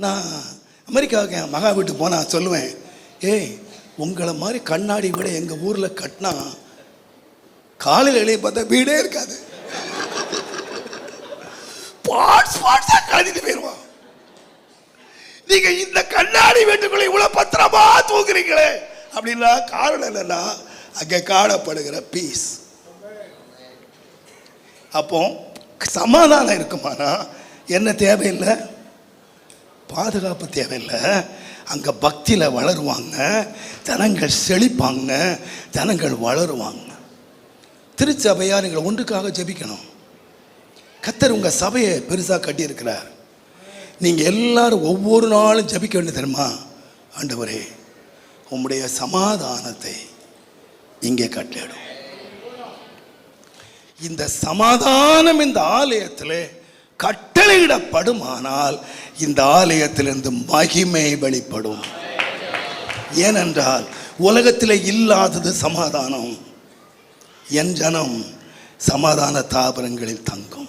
நான் அமெரிக்காவுக்கு என் மகா வீட்டுக்கு போனால் சொல்லுவேன் ஏய் உங்களை மாதிரி கண்ணாடி விட எங்கள் ஊரில் கட்டினா காலையில் எழுதி பார்த்தா வீடே இருக்காது. பார்ட்ஸ் பார்ட்ஸாக கழுதிட்டு போயிடுவான் நீங்க இந்த கண்ணாடி வீட்டுக்குள்ள இவ்வளவு பத்திரமா தூக்குறீங்களே அப்படின்னா காரணம் என்னன்னா அங்கே காணப்படுகிற பீஸ் அப்போ சமாதானம் இருக்குமானா? என்ன தேவையில்லை? பாதுகாப்பு தேவையில்லை. அங்கே பக்தியில் வளருவாங்க. ஜனங்கள் செழிப்பாங்க. ஜனங்கள் வளருவாங்க. திருச்சபையாக நீங்கள் ஒன்றுக்காக ஜெபிக்கணும். கத்தர் உங்கள் சபையை பெருசாக கட்டியிருக்கிறார். நீங்கள் எல்லாரும் ஒவ்வொரு நாளும் ஜபிக்க வேண்டிய தெரியுமா? ஆண்டவரே உம்முடைய சமாதானத்தை இங்கே கட்டளிடும் இந்த சமாதானம் இந்த ஆலயத்தில் கட்டளையிடப்படுமானால் இந்த ஆலயத்திலிருந்து மகிமை வெளிப்படும். ஏனென்றால் உலகத்தில் இல்லாதது சமாதானம். என் ஜனம் சமாதான தாபரங்களில் தங்கும்.